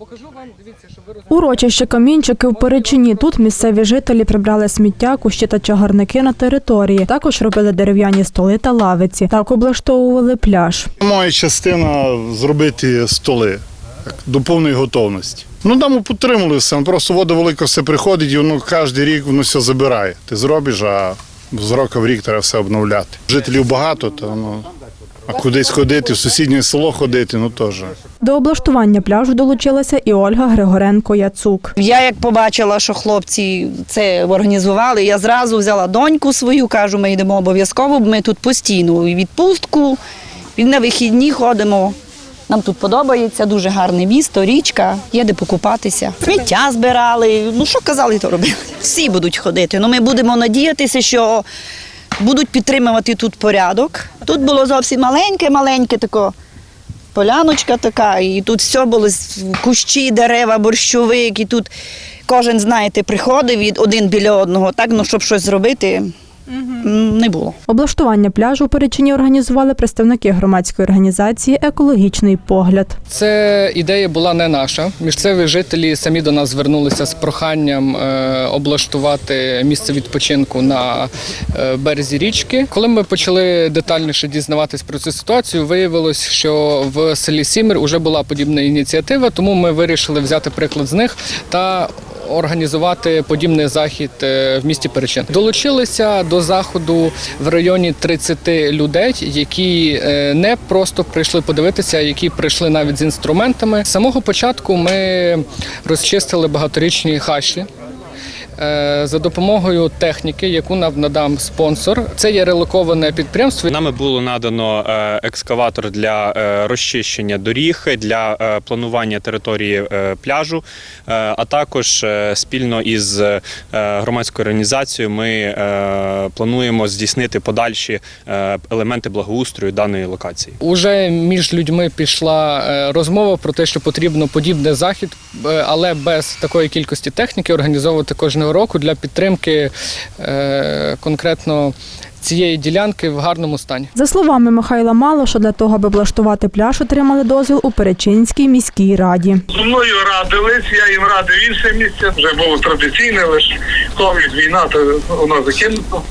Покажу вам, дивіться, ви розуміли. Урочище Камінчики в Перечині. Тут місцеві жителі прибрали сміття, кущі та чагарники на території. Також робили дерев'яні столи та лавиці. Так облаштовували пляж. Моя частина зробити столи до повної готовності. Ну там підтримали все. Просто вода велика все приходить, і воно кожен рік воно все забирає. Ти зробиш, а з року в рік треба все обновляти. Жителів багато, то ну, а кудись ходити, в сусіднє село ходити, ну теж. До облаштування пляжу долучилася і Ольга Григоренко Яцук. Я як побачила, що хлопці це організували, я зразу взяла доньку свою, кажу, ми йдемо обов'язково, ми тут постійно відпустку, і на вихідні ходимо. Нам тут подобається, дуже гарне місто, річка, є де покупатися. Сміття збирали. Ну що казали, то робили. Всі будуть ходити. Ну ми будемо надіятися, що будуть підтримувати тут порядок. Тут було зовсім маленьке, маленьке тако. Поляночка така, і тут все було кущі, дерева, борщовик, і тут кожен, знаєте, приходив від один біля одного, так, ну щоб щось зробити, не було. Облаштування пляжу у Перечині організували представники громадської організації Екологічний погляд. Це ідея була не наша. Місцеві жителі самі до нас звернулися з проханням е, облаштувати місце відпочинку на е, березі річки. Коли ми почали детальніше дізнаватись про цю ситуацію, виявилось, що в селі Сімер вже була подібна ініціатива, тому ми вирішили взяти приклад з них та організувати подібний захід е, в місті Перечин. Долучилися до заходу в районі 30 людей, які е, не просто прийшли подивитися, які прийшли навіть з інструментами. З самого початку ми розчистили багаторічні хащі. Е, За допомогою техніки, яку нам надам спонсор, це є релоковане підприємство. Нами було надано е, екскаватор для е, розчищення доріг, для планування території пляжу, а також спільно із громадською організацією ми плануємо здійснити подальші елементи благоустрою даної локації. Уже між людьми пішла розмова про те, що потрібно подібний захід, але без такої кількості техніки організовувати кожного року для підтримки е, конкретно цієї ділянки в гарному стані. За словами Михайла Малоша, для того, аби облаштувати пляж, отримали дозвіл у Перечинській міській раді. Зі мною радились, я їм радив інше місце. Вже було традиційне, лише ковід, війна, то воно закинуто.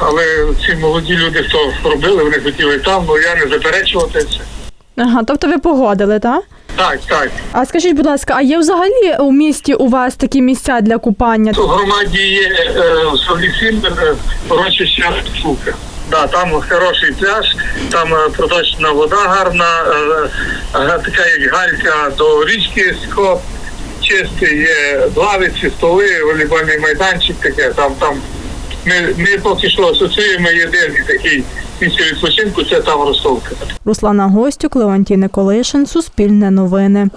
Але ці молоді люди, хто робили, вони хотіли там, ну я не заперечувати це. Ага, тобто ви погодили, так? Так, так. А скажіть, будь ласка, а є взагалі у місті у вас такі місця для купання? У громаді є е, урочище Сука. Да, там хороший пляж, там е, проточна вода гарна, е, е, така як галька до річки сход, чистий є лавиці, столи, волейбольний майданчик таке. Там там ми, ми поки що асоціюємо єдиний такий місце відпочинку, це там Ростовка. Руслана Гостюк, Леонтій Николишин, Суспільне новини.